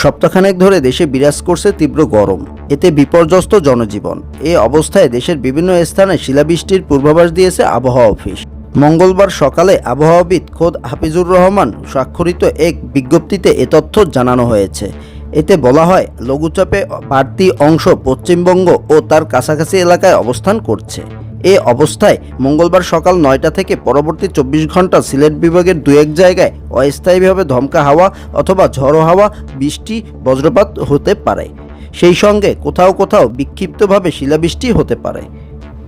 সপ্তাহখানেক ধরে দেশে বিরাজ করছে তীব্র গরম। এতে বিপর্যস্ত জনজীবন। এ অবস্থায় দেশের বিভিন্ন স্থানে শিলাবৃষ্টির পূর্বাভাস দিয়েছে আবহাওয়া অফিস। মঙ্গলবার সকালে আবহাওয়াবিদ খোদ হাফিজুর রহমান স্বাক্ষরিত এক বিজ্ঞপ্তিতে এ তথ্য জানানো হয়েছে। এতে বলা হয়, লঘুচাপে বাড়তি অংশ পশ্চিমবঙ্গ ও তার কাছাকাছি এলাকায় অবস্থান করছে। এ অবস্থায় মঙ্গলবার সকাল নয়টা থেকে পরবর্তী চব্বিশ ঘণ্টা সিলেট বিভাগের দু এক জায়গায় অস্থায়ীভাবে ধমকা হাওয়া অথবা ঝড়ো হাওয়া, বৃষ্টি, বজ্রপাত হতে পারে। সেই সঙ্গে কোথাও কোথাও বিক্ষিপ্তভাবে শিলাবৃষ্টি হতে পারে।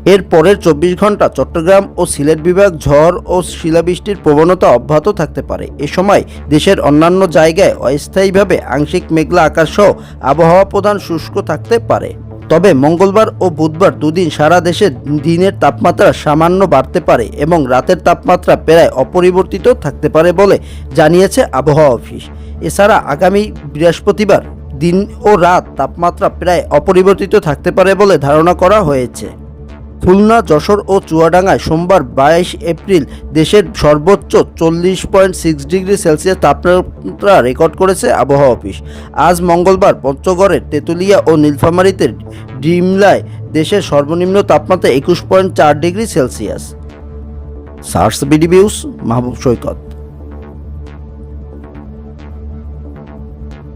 এর পরের চব্বিশ ঘণ্টা চট্টগ্রাম ও সিলেট বিভাগ ঝড় ও শিলাবৃষ্টির প্রবণতা অব্যাহত থাকতে পারে। এ সময় দেশের অন্যান্য জায়গায় অস্থায়ীভাবে আংশিক মেঘলা আকাশ সহ আবহাওয়া প্রধান শুষ্ক থাকতে পারে। তবে মঙ্গলবার ও বুধবার দুদিন সারা দেশে দিনের তাপমাত্রা সামান্য বাড়তে পারে এবং রাতের তাপমাত্রা প্রায় অপরিবর্তিত থাকতে পারে বলে জানিয়েছে আবহাওয়া অফিস। এছাড়া আগামী বৃহস্পতিবার দিন ও রাত তাপমাত্রা প্রায় অপরিবর্তিত থাকতে পারে বলে ধারণা করা হয়েছে। খুলনা, যশোর ও চুয়াডাঙ্গায় সোমবার বাইশ এপ্রিল দেশের সর্বোচ্চ চল্লিশ পয়েন্ট সিক্স ডিগ্রি সেলসিয়াস তাপমাত্রা রেকর্ড করেছে আবহাওয়া অফিস। আজ মঙ্গলবার পঞ্চগড়ের তেঁতুলিয়া ও নীলফামারীতে ডিমলায় দেশের সর্বনিম্ন তাপমাত্রা একুশ পয়েন্ট চার ডিগ্রি সেলসিয়াস। সার্স বিডিবিউস মাহবুব সৈকত।